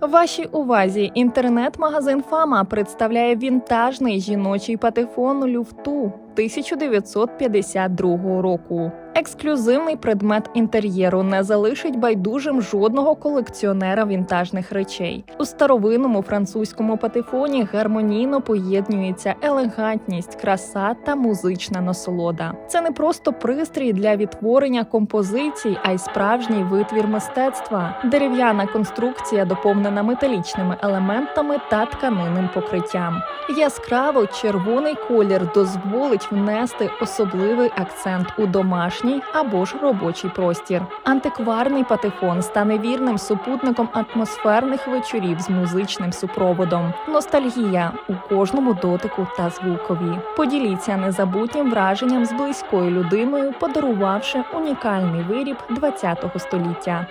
Вашій увазі інтернет-магазин Фама представляє вінтажний жіночий патефон люфту 1952 року. Ексклюзивний предмет інтер'єру не залишить байдужим жодного колекціонера вінтажних речей. У старовинному французькому патефоні гармонійно поєднується елегантність, краса та музична насолода. Це не просто пристрій для відтворення композицій, а й справжній витвір мистецтва. Дерев'яна конструкція доповнена металічними елементами та тканинним покриттям. Яскраво червоний колір дозволить внести особливий акцент у домашній або ж робочий простір. Антикварний патефон стане вірним супутником атмосферних вечорів з музичним супроводом. Ностальгія у кожному дотику та звукові. Поділіться незабутнім враженням з близькою людиною, подарувавши унікальний виріб ХХ століття.